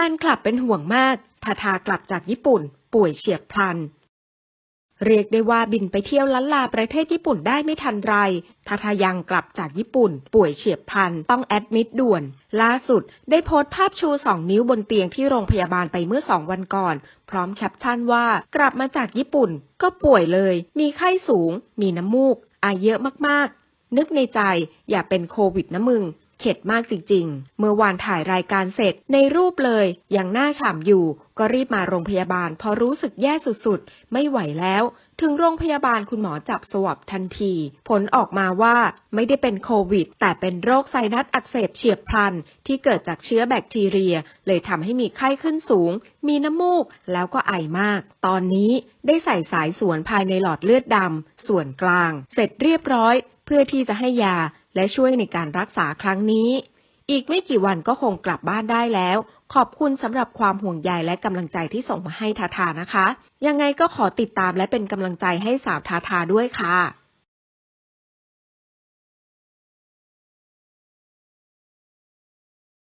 ฟนคลับเป็นห่วงมาก ทาทากลับจากญี่ปุ่น ป่วยเฉียบพลัน เรียกได้ว่าบินไปเที่ยวล้านลาประเทศญี่ปุ่นได้ไม่ทันไร ทาทายังกลับจากญี่ปุ่น ป่วยเฉียบพลัน ต้องแอดมิดด่วน ล่าสุดได้โพสต์ภาพชูสองนิ้วบนเตียงที่โรงพยาบาลไปเมื่อสองวันก่อน พร้อมแคปชั่นว่ากลับมาจากญี่ปุ่น ก็ป่วยเลย มีไข้สูง มีน้ำมูกไอเยอะมากๆ นึกในใจอย่าเป็นโควิดนะมึง เข็ดมากจริงๆ เมื่อวานถ่ายรายการเสร็จในรูปเลยยังหน้าฉ่ำอยู่ ก็รีบมาโรงพยาบาล พอรู้สึกแย่สุดๆ ไม่ไหวแล้ว ถึงโรงพยาบาลคุณหมอจับสวอปทันที ผลออกมาว่าไม่ได้เป็นโควิด แต่เป็นโรคไซนัสอักเสบเฉียบพลัน ที่เกิดจากเชื้อแบคทีเรีย เลยทำให้มีไข้ขึ้นสูง มีน้ำมูกแล้วก็ไอมาก ตอนนี้ได้ใส่สายสวนภายในหลอดเลือดดำส่วนกลาง เสร็จเรียบร้อย เพื่อที่จะให้ยา และช่วยในการรักษาครั้งนี้ อีกไม่กี่วันก็คงกลับบ้านได้แล้ว ขอบคุณสำหรับความห่วงใยและกำลังใจที่ส่งมาให้ทาทานะคะ ยังไงก็ขอติดตามและเป็นกำลังใจให้สาวทาทาด้วยค่ะ